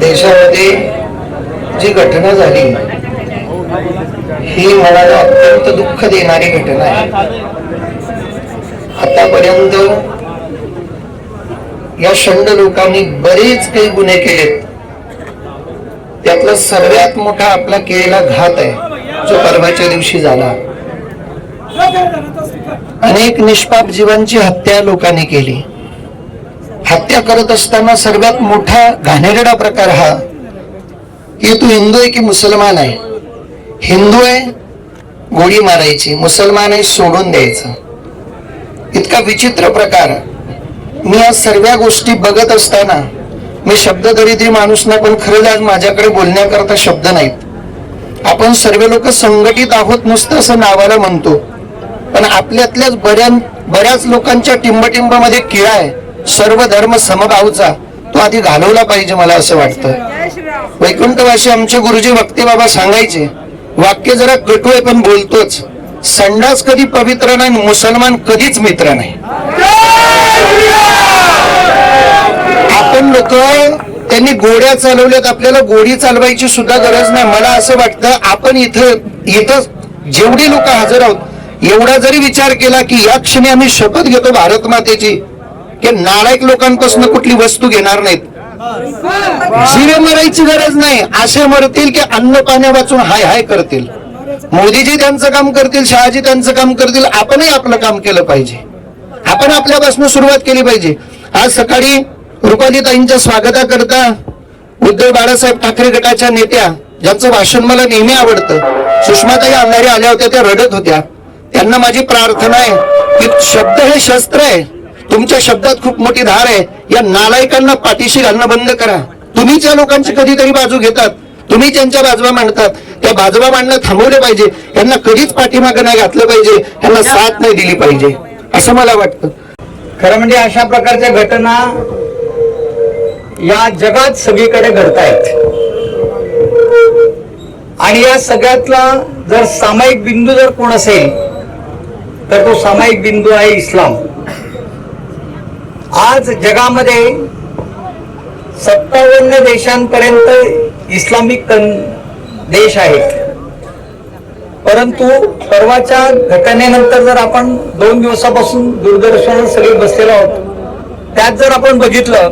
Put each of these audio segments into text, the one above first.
देशामध्ये जी घटना झाली ही मला अत्यंत दुःख देणारी घटना आहे. आतापर्यंत या शंड लोकांनी बरेच काही गुन्हे केलेत. त्यातला सर्वात मोठा आपला केलेला घात आहे जो परवाच्या दिवशी झाला. अनेक निष्पाप जीवांची हत्या लोकांनी केली. हत्या करत असताना सर्वात मोठा घाणेरडा प्रकार हा की तू हिंदू आहे की मुसलमान आहे? हिंदू आहे गोळी मारायची मुसलमान आहे सोडून द्यायचं. इतका विचित्र प्रकार. मी या सर्व गोष्टी बघत असताना मी शब्द दरिद्री माणूस नाही पण खरंच आज माझ्याकडे बोलण्याकरता शब्द नाहीत. आपण सर्व लोक संघटित आहोत नुसतं असं नावाला म्हणतो. पण आपल्यातल्याच बऱ्या बऱ्याच लोकांच्या टिंबटिंबामध्ये किळा आहे. सर्व धर्म समभावचा तो आधी घालवला पाहिजे मला असं वाटतं. वैकुंठवासी आमचे गुरुजी वक्ते बाबा सांगायचे वाक्य जरा कटू आहे पण बोलतोच. संडास कधी पवित्र नाही मुसलमान कधीच मित्र नाही. आपण लोक त्यांनी गोड्या चालवल्यात आपल्याला गोडी चालवायची सुद्धा गरज नाही. मला असं वाटतं आपण इथं इथं जेवढी लोक हजर आहोत एवढा जरी विचार केला की या क्षणी आम्ही शपथ घेतो भारत मातेची की नालायक लोकांपासून कुठली वस्तू घेणार नाहीत. जिरे मरायची गरज नाही. असे मरतील की अन्न पाण्या वाचून हाय हाय करतील. मोदीजी त्यांचं काम करतील शहाजी त्यांचं काम करतील आपणही आपलं काम केलं पाहिजे. आपण आपल्यापासून सुरुवात केली पाहिजे. आज सकाळी रुपालीताईंच्या स्वागताकरता उद्धव बाळासाहेब ठाकरे गटाच्या नेत्या ज्यांचं भाषण मला नेहमी आवडतं सुषमाताई अंधारे आल्या होत्या त्या रडत होत्या. त्यांना माझी प्रार्थना आहे की शब्द हे शस्त्र आहे. तुमच्या शब्दात खूप मोठी धार आहे. या नालायकांना पाठीशी घालणं बंद करा. तुम्ही या लोकांची कधीतरी बाजू घेतात. तुम्ही त्यांच्या बाजवा मांडतात. त्या बाजवा मांडणं थांबवले पाहिजे. यांना कधीच पाठीमागं नाही घातलं पाहिजे. यांना साथ नाही दिली पाहिजे. असं मला वाटतं. खरं म्हणजे अशा प्रकारच्या घटना या जगात सगळीकडे घडतायत. आणि या सगळ्यातला जर सामायिक बिंदू जर कोण असेल तर तो सामायिक बिंदू आहे इस्लाम. आज जगामध्ये सत्तावन्न देशांपर्यंत इस्लामिक कन- देश आहेत. परंतु परवाच्या घटनेनंतर जर आपण दोन दिवसापासून दूरदर्शनावर सगळे बसलेलो आहोत त्यात जर आपण बघितलं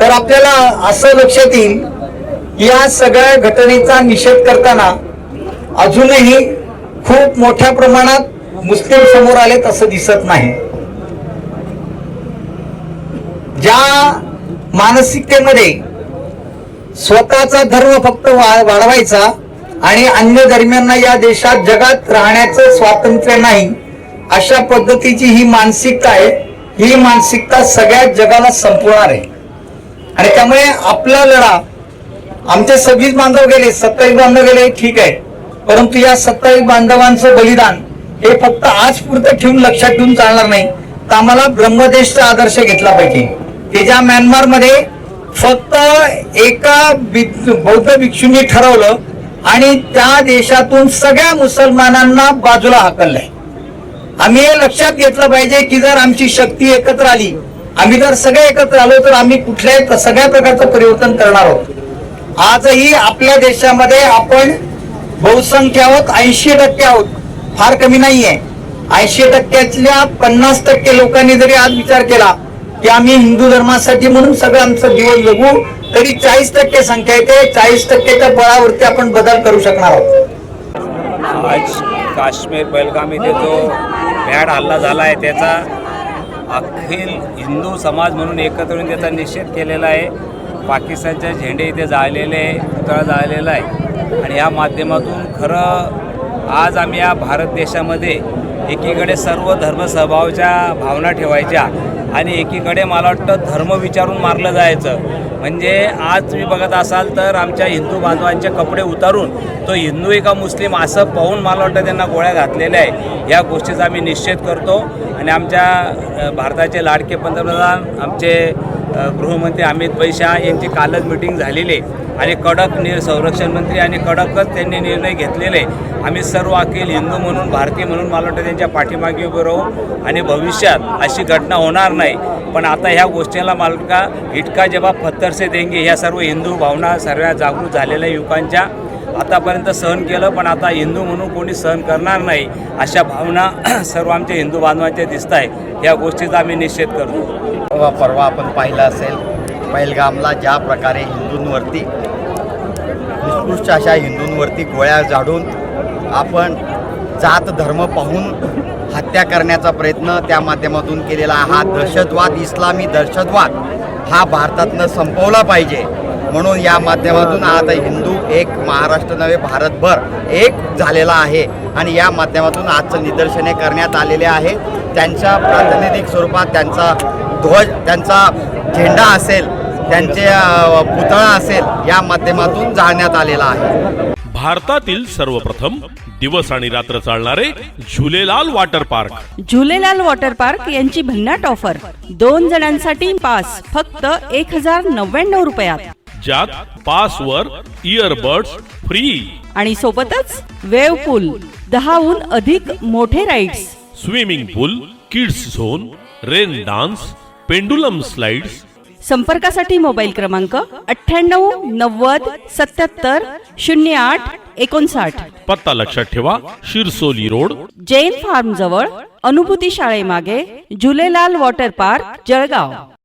तर आपल्याला असं लक्षात येईल की या सगळ्या घटनेचा निषेध करताना अजूनही खूप मोठ्या प्रमाणात मुस्लिम समोर आलेत असं दिसत नाही. ज्या मानसिकतेमध्ये स्वतःचा धर्म फक्त वा- वाढवायचा आणि अन्य धर्मियांना या देशात जगात राहण्याचं स्वातंत्र्य नाही अशा पद्धतीची ही मानसिकता आहे. ही मानसिकता सगळ्या जगाला संपवणार आहे. आणि त्यामुळे आपला लढा आमचे सव्वीस बांधव गेले सत्तावीस बांधव गेले ठीक आहे. परंतु या सत्तावीस बांधवांचं बलिदान हे फक्त आज पुरतं ठेवून लक्षात ठेवून चालणार नाही. तर आम्हाला ब्रह्मदेशचा आदर्श घेतला पाहिजे. त्याच्या म्यानमारमध्ये फक्त एका बौद्ध भिक्षूंनी ठरवलं आणि त्या देशातून सगळ्या मुसलमानांना बाजूला हाकललंय. आम्ही हे लक्षात घेतलं पाहिजे की जर आमची शक्ती एकत्र आली आम्ही जर सगळे एकत्र आलो तर आम्ही कुठल्याही सगळ्या प्रकारचं परिवर्तन करणार आहोत. आजही आपल्या देशामध्ये आपण बहुसंख्य आहोत ऐंशी टक्के आहोत. फार कमी नाहीये. ऐंशी टक्क्यातल्या पन्नास टक्के लोकांनी जरी आज विचार केला की आम्ही हिंदू धर्मासाठी म्हणून सगळं आमचं जीवन जगू तरी चाळीस टक्के संख्या येते चाळीस टक्केच्या बळावरती आपण बदल करू शकणार आहोत. आज काश्मीर बेलगाम इथे जो भ्याड हल्ला झाला आहे त्याचा अखिल हिंदू समाज म्हणून एकत्र येऊन त्याचा निषेध केलेला आहे. पाकिस्तानचे झेंडे इथे जाळलेले आहे पुतळा जाळलेला आहे. आणि या माध्यमातून खरं आज आम्ही या भारत देशामध्ये एकीकडे सर्व धर्मसभावच्या भावना ठेवायच्या आणि एकीकडे मला वाटतं धर्म विचारून मारलं जायचं. म्हणजे आज तुम्ही बघत असाल तर आमच्या हिंदू बांधवांचे कपडे उतारून तो हिंदू आहे का मुस्लिम असं पाहून मला वाटतं त्यांना गोळ्या घातलेल्या आहे. या गोष्टीचा आम्ही निश्चित करतो. आणि आमच्या भारताचे लाडके पंतप्रधान आमचे गृहमंत्री अमित पैशा यांची कालच मिटिंग झालेली आहे आणि कडक नि संरक्षण मंत्री आणि कडकच त्यांनी निर्णय घेतलेले आहे. आम्ही सर्व अखिल हिंदू म्हणून भारतीय म्हणून मला वाटतं त्यांच्या पाठीमागे उभे राहू आणि भविष्यात अशी घटना होणार नाही पण आता ह्या गोष्टीला मालका इटका जेव्हा पत्थरसे देंगे ह्या सर्व हिंदू भावना सर्व जागृत झालेल्या युवकांच्या आतापर्यंत सहन केलं पण आता हिंदू म्हणून कोणी सहन करणार नाही अशा भावना सर्व आमच्या हिंदू बांधवांच्या दिसत आहे. या गोष्टीचा आम्ही निषेध करतो. परवा आपण पाहिलं असेल पहिलगामला ज्या प्रकारे हिंदूंवरती निकृष्ट अशा हिंदूंवरती गोळ्या झाडून आपण जात धर्म पाहून हत्या करण्याचा प्रयत्न त्या माध्यमातून केलेला हा दहशतवाद इस्लामी दहशतवाद हा भारतातनं संपवला पाहिजे. म्हणून या माध्यमातून आता हिंदू एक महाराष्ट्र नव्हे भारतभर एक झालेला आहे. आणि या माध्यमातून आजचं निदर्शने करण्यात आलेले आहे. त्यांच्या प्रातिनिधिक स्वरूपात त्यांचा ध्वज त्यांचा झेंडा असेल त्यांचे पुतळा असेल या माध्यमातून जाळण्यात आलेला आहे. भारतातील सर्वप्रथम दिवस आणि रात्र चालणारे Jhulelal water park. Jhulelal water park यांची भन्नाट ऑफर. दोन जणांसाठी पास फक्त एक हजार नव्याण्णव रुपयात. ज्यात पासवर इयरबड्स फ्री आणि सोबतच वेव पूल दहाहून अधिक मोठे rides swimming pool kids zone rain dance pendulum slides संपर्कासाठी मोबाईल क्रमांक अठ्ठ्याण्णव नव्वद सत्याहत्तर शून्य आठ एकोणसाठ. पत्ता लक्षात ठेवा शिरसोली रोड. जैन फार्म जवळ अनुभूती शाळेमागे झुलेलाल वॉटर पार्क जळगाव.